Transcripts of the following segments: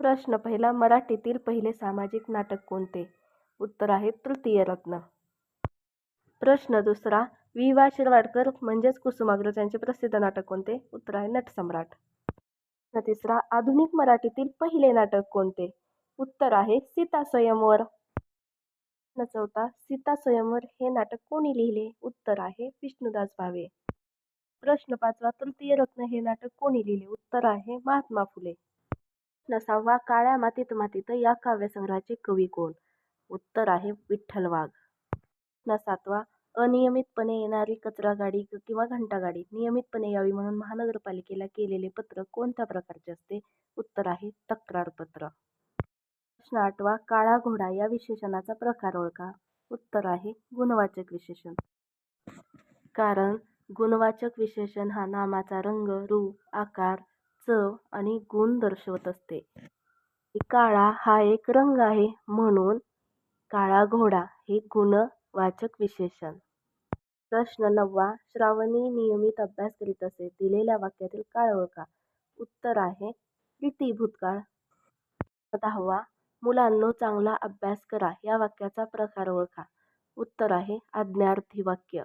प्रश्न पहिला मराठीतील पहिले सामाजिक नाटक कोणते? उत्तर आहे तृतीय रत्न. प्रश्न दुसरा वि वा. शिरवाडकर म्हणजेच कुसुमाग्रज यांचे प्रसिद्ध नाटक कोणते? उत्तर आहे नटसम्राट प्रश्न तिसरा आधुनिक मराठीतील पहिले नाटक कोणते? उत्तर आहे सीता स्वयंवर. प्रश्न चौथा सीता स्वयंवर हे नाटक कोणी लिहिले? उत्तर आहे विष्णुदास भावे. प्रश्न पाचवा तृतीय रत्न हे नाटक कोणी लिहिले? उत्तर आहे महात्मा फुले. नसावा काळ्या मातीत मातीत या काव्यसंग्रहाचे कवी कोण? उत्तर आहे विठ्ठल वाघ. प्रश्न सातवा अनियमितपणे येणारी कचरा गाडी किंवा घंटागाडी नियमितपणे यावी म्हणून महानगरपालिकेला केलेले पत्र कोणत्या प्रकारचे असते? उत्तर आहे तक्रारपत्र प्रश्न आठवा काळा घोडा या विशेषणाचा प्रकार ओळखा. उत्तर आहे गुणवाचक विशेषण. कारण गुणवाचक विशेषण हा नामाचा रंग रूप आकार चव आणि गुण दर्शवत असते. काळा हा एक रंग आहे म्हणून काळा घोडा हे गुणवाचक विशेषण. प्रश्न नववा श्रावणी नियमित अभ्यास करीत असे दिलेल्या वाक्यातील काळ ओळखा. उत्तर आहे प्रीती भूतकाळ? दहावा मुलांनो चांगला अभ्यास करा या वाक्याचा प्रकार ओळखा. उत्तर आहे आज्ञार्थी वाक्य.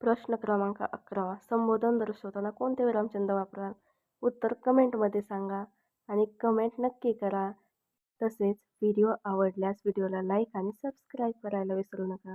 प्रश्न क्रमांक अकरावा संबोधन दर्शवताना कोणते विरामचिन्ह वापरा उत्तर कमेंटमध्ये सांगा आणि कमेंट नक्की करा. तसेच व्हिडिओ आवडल्यास व्हिडिओला लाईक आणि सबस्क्राईब करायला विसरू नका.